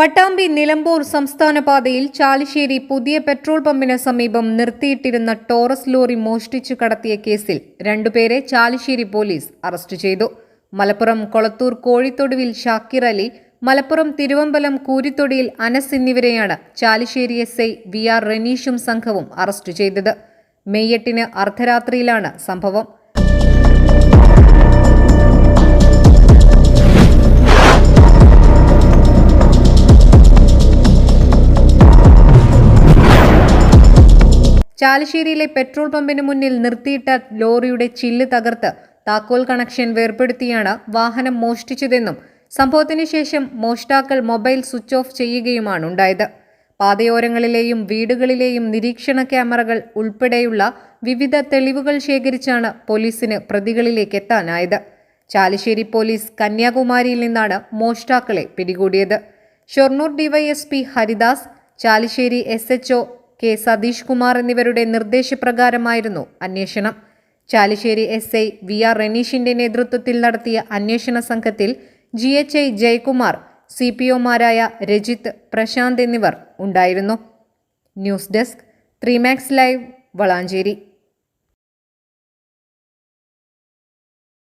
പട്ടാമ്പി നിലമ്പൂർ സംസ്ഥാന പാതയിൽ ചാലിശ്ശേരി പുതിയ പെട്രോൾ പമ്പിന് സമീപം നിർത്തിയിട്ടിരുന്ന ടോറസ് ലോറി മോഷ്ടിച്ചു കടത്തിയ കേസിൽ രണ്ടുപേരെ ചാലിശ്ശേരി പോലീസ് അറസ്റ്റ് ചെയ്തു. മലപ്പുറം കൊളത്തൂർ കോഴിത്തൊടുവിൽ ഷാക്കിർ അലി മലപ്പുറം തിരുവമ്പലം കൂരിത്തൊടിയിൽ അനസ് എന്നിവരെയാണ് Chalissery S I V R റനീഷും സംഘവും അറസ്റ്റ് ചെയ്തത്. മെയ് എട്ടിന് അർദ്ധരാത്രിയിലാണ് സംഭവം. ചാലിശ്ശേരിയിലെ പെട്രോൾ പമ്പിന് മുന്നിൽ നിർത്തിയിട്ട ലോറിയുടെ ചില്ല് തകർത്ത് താക്കോൽ കണക്ഷൻ വേർപ്പെടുത്തിയാണ് വാഹനം മോഷ്ടിച്ചതെന്നും സംഭവത്തിന് ശേഷം മോഷ്ടാക്കൾ മൊബൈൽ സ്വിച്ച് ഓഫ് ചെയ്യുകയുമാണ് ഉണ്ടായത്. പാതയോരങ്ങളിലെയും വീടുകളിലെയും നിരീക്ഷണ ക്യാമറകൾ ഉൾപ്പെടെയുള്ള വിവിധ തെളിവുകൾ ശേഖരിച്ചാണ് പോലീസിന് പ്രതികളിലേക്ക് എത്താനായത്. ചാലിശ്ശേരി പോലീസ് കന്യാകുമാരിയിൽ നിന്നാണ് മോഷ്ടാക്കളെ പിടികൂടിയത്. Shoranur DYSP Haridas Chalissery S HO K Satheesh Kumar എന്നിവരുടെ നിർദ്ദേശപ്രകാരമായിരുന്നു അന്വേഷണം. Chalissery S I V R റനീഷിന്റെ നേതൃത്വത്തിൽ നടത്തിയ അന്വേഷണ സംഘത്തിൽ G H I Jayakumar C P ഒമാരായ Rajith Prashanth എന്നിവർ ഉണ്ടായിരുന്നു. News desk Threemax live Valanchery.